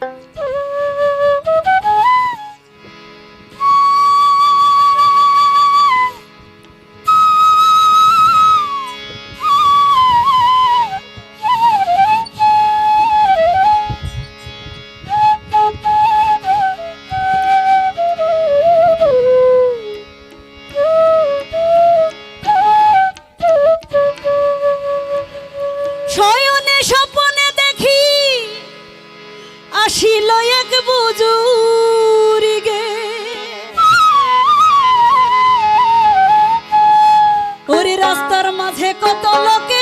Bye. এক বুজুরি গে ওরে রাস্তার মাঝে কত লোকে